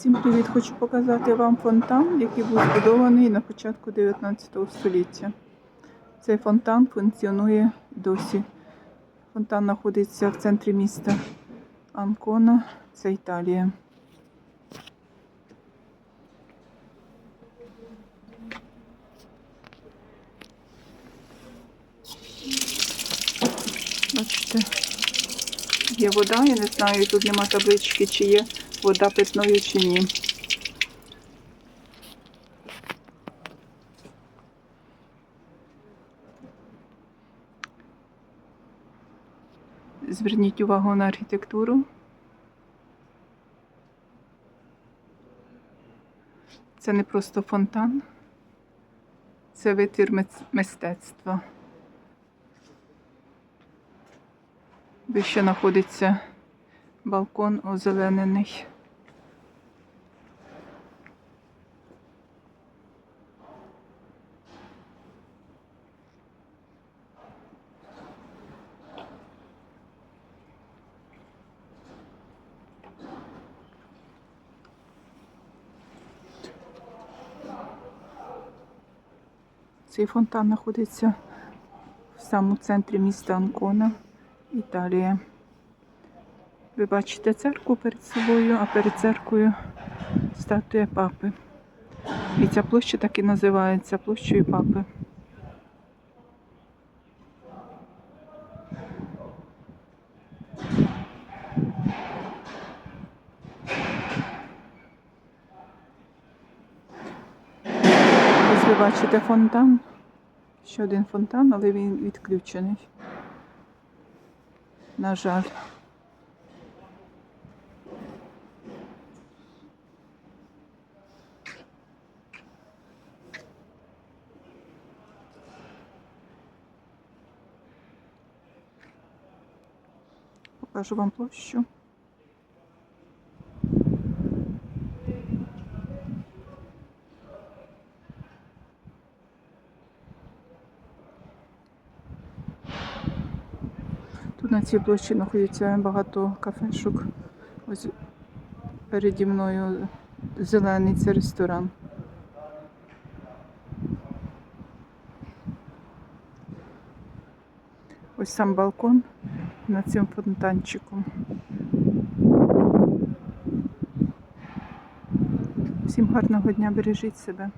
Всім привіт! Хочу показати вам фонтан, який був збудований на початку 19 століття. Цей фонтан функціонує досі. Фонтан знаходиться в центрі міста Анкона, це Італія. Бачите, є вода, я не знаю, тут нема таблички, чи є вода питною чи ні. Зверніть увагу на архітектуру. Це не просто фонтан, це витвір мистецтва. Вище знаходиться балкон озеленений. Цей фонтан знаходиться в самому центрі міста Анкона, Італія. Ви бачите церкву перед собою, а перед церквою статуя папи. І ця площа так і називається площею папи. Ось ви бачите фонтан. Ще один фонтан, але він відключений. На жаль. Покажу вам площу. Тут на цій площі знаходиться багато кафешок. Ось переді мною зелений це ресторан. Ось сам балкон над цим фонтанчиком. Всім гарного дня, бережіть себе.